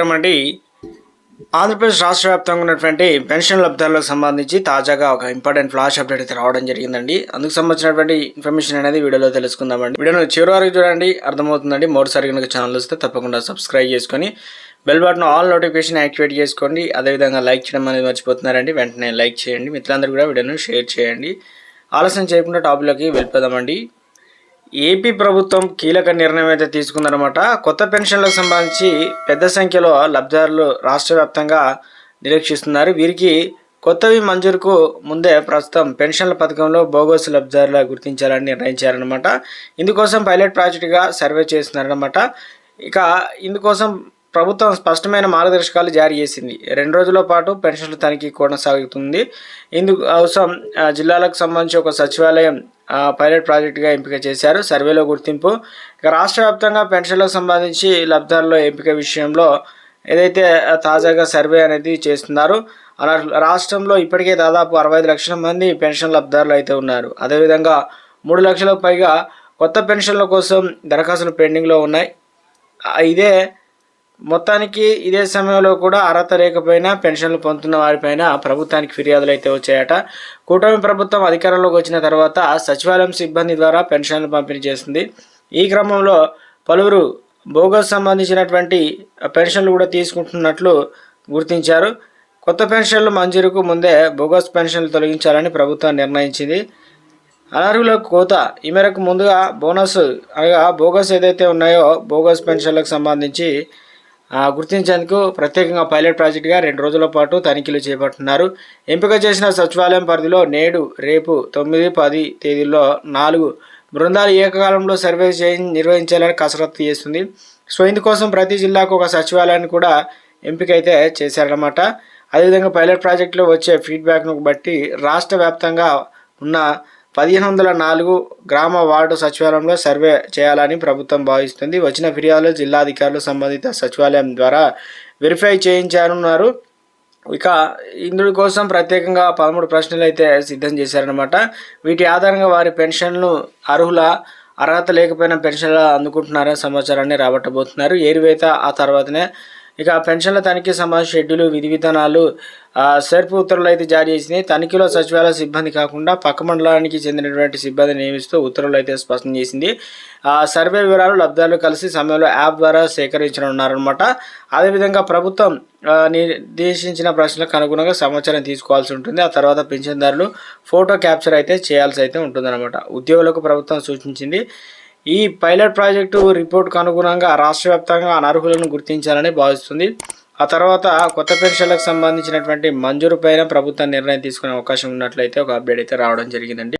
అండి ఆంధ్రప్రదేశ్ రాష్ట్ర వ్యాప్తంగా ఉన్నటువంటి పెన్షన్ లబ్ధాలకు సంబంధించి తాజాగా ఒక ఇంపార్టెంట్ ఫ్లాష్ అప్డేట్ అయితే రావడం జరిగిందండి. అందుకు సంబంధించినటువంటి ఇన్ఫర్మేషన్ అనేది వీడియోలో తెలుసుకుందామండి. వీడియోను చివరి వరకు చూడండి అర్థమవుతుందండి. మూడుసారి కనుక ఛానల్ వస్తే తప్పకుండా సబ్స్క్రైబ్ చేసుకొని bell button all notification activate చేసుకోండి. అదేవిధంగా లైక్ చేయడం అనేది మర్చిపోతున్నారండి. వెంటనే లైక్ చేయండి. మిత్రులందరూ కూడా వీడియోను షేర్ చేయండి. ఆలస్యం చేయకుండా టాపిక్లోకి వెళ్ళిపోదామండి. ఏపీ ప్రభుత్వం కీలక నిర్ణయం అయితే తీసుకుందనమాట కొత్త పెన్షన్లకు సంబంధించి పెద్ద సంఖ్యలో లబ్ధిదారులు రాష్ట్ర వ్యాప్తంగా నిరీక్షిస్తున్నారు. వీరికి కొత్తవి మంజూరుకు ముందే ప్రస్తుతం పెన్షన్ల పథకంలో బోగోసు లబ్ధిదారుల గుర్తించాలని నిర్ణయించారనమాట ఇందుకోసం పైలట్ ప్రాజెక్టుగా సర్వే చేస్తున్నారనమాట ఇక ఇందుకోసం ప్రభుత్వం స్పష్టమైన మార్గదర్శకాలు జారీ చేసింది. రెండు రోజుల పాటు పెన్షన్ల తనిఖీ కొనసాగుతుంది. ఇందుకు అవసరం ఆ, జిల్లాలకు సంబంధించి ఒక సచివాలయం పైలట్ ప్రాజెక్టుగా ఎంపిక చేశారు. సర్వేలో గుర్తింపు. ఇక రాష్ట్ర వ్యాప్తంగా పెన్షన్లకు సంబంధించి లబ్ధారుల ఎంపిక విషయంలో ఏదైతే తాజాగా సర్వే అనేది చేస్తున్నారు అలా రాష్ట్రంలో ఇప్పటికే దాదాపు అరవై ఐదు లక్షల మంది పెన్షన్ లబ్ధారులు అయితే ఉన్నారు. అదేవిధంగా మూడు లక్షలకు పైగా కొత్త పెన్షన్ల కోసం దరఖాస్తులు పెండింగ్లో ఉన్నాయి. ఇదే మొత్తానికి ఇదే సమయంలో కూడా అర్హత లేకపోయినా పెన్షన్లు పొందుతున్న వారిపైన ప్రభుత్వానికి ఫిర్యాదులు అయితే వచ్చాయట. కూటమి ప్రభుత్వం అధికారంలోకి వచ్చిన తర్వాత సచివాలయం సిబ్బంది ద్వారా పెన్షన్లు పంపిణీ చేస్తుంది. ఈ క్రమంలో పలువురు బోగస్ సంబంధించినటువంటి పెన్షన్లు కూడా తీసుకుంటున్నట్లు గుర్తించారు. కొత్త పెన్షన్లు మంజూరుకు ముందే బోగస్ పెన్షన్లు తొలగించాలని ప్రభుత్వం నిర్ణయించింది. అనర్హుల కోత ఈ మేరకు ముందుగా బోనస్ అనగా బోగస్ ఏదైతే ఉన్నాయో బోగస్ పెన్షన్లకు సంబంధించి గుర్తించేందుకు ప్రత్యేకంగా పైలట్ ప్రాజెక్టుగా రెండు రోజుల పాటు తనిఖీలు చేపడుతున్నారు. ఎంపిక చేసిన సచివాలయం పరిధిలో నేడు రేపు తొమ్మిది పది తేదీల్లో నాలుగు బృందాలు ఏకకాలంలో సర్వే చేయి నిర్వహించాలని కసరత్తు చేస్తుంది. సో ఇందుకోసం ప్రతి జిల్లాకు ఒక సచివాలయాన్ని కూడా ఎంపిక అయితే చేశారన్నమాట. అదేవిధంగా పైలట్ ప్రాజెక్టులో వచ్చే ఫీడ్బ్యాక్ను బట్టి రాష్ట్ర వ్యాప్తంగా ఉన్న పదిహేను వందల నాలుగు గ్రామ వార్డు సచివాలయంలో సర్వే చేయాలని ప్రభుత్వం భావిస్తుంది. వచ్చిన ఫిర్యాదులు జిల్లా అధికారులు సంబంధిత సచివాలయం ద్వారా వెరిఫై చేయించారన్నారు ఇక ఇందులో కోసం ప్రత్యేకంగా పదమూడు ప్రశ్నలు అయితే సిద్ధం చేశారనమాట వీటి ఆధారంగా వారి పెన్షన్లు అర్హుల అర్హత లేకపోయినా పెన్షన్లు అందుకుంటున్నారనే సమాచారాన్ని రాబట్టబోతున్నారు. ఏరివేత ఆ తర్వాతనే ఇక పెన్షన్ల తనిఖీ సంబంధించిన షెడ్యూలు విధి విధానాలు సెర్పు ఉత్తర్వులు అయితే జారీ చేసింది తనిఖీలో సచివాలయ సిబ్బంది కాకుండా పక్క మండలానికి చెందినటువంటి సిబ్బంది నియమిస్తూ ఉత్తర్వులు అయితే స్పష్టం చేసింది. ఆ సర్వే వివరాలు లబ్ధాలు కలిసి సమయంలో యాప్ ద్వారా సేకరించనున్నారనమాట అదేవిధంగా ప్రభుత్వం నిర్దేశించిన ప్రశ్నలకు అనుగుణంగా సమాచారం తీసుకోవాల్సి ఉంటుంది. ఆ తర్వాత పింఛన్దారులు ఫోటో క్యాప్చర్ అయితే చేయాల్సి అయితే ఉంటుందన్నమాట. ఉద్యోగులకు ప్రభుత్వం సూచించింది. ఈ పైలట్ ప్రాజెక్టు రిపోర్ట్కు అనుగుణంగా రాష్ట్ర వ్యాప్తంగా అనర్హులను గుర్తించాలని భావిస్తుంది. ఆ తర్వాత కొత్త పెన్షన్లకు సంబంధించినటువంటి మంజూరు పైన ప్రభుత్వం నిర్ణయం తీసుకునే అవకాశం ఉన్నట్లయితే ఒక అప్డేట్ అయితే రావడం జరిగిందండి.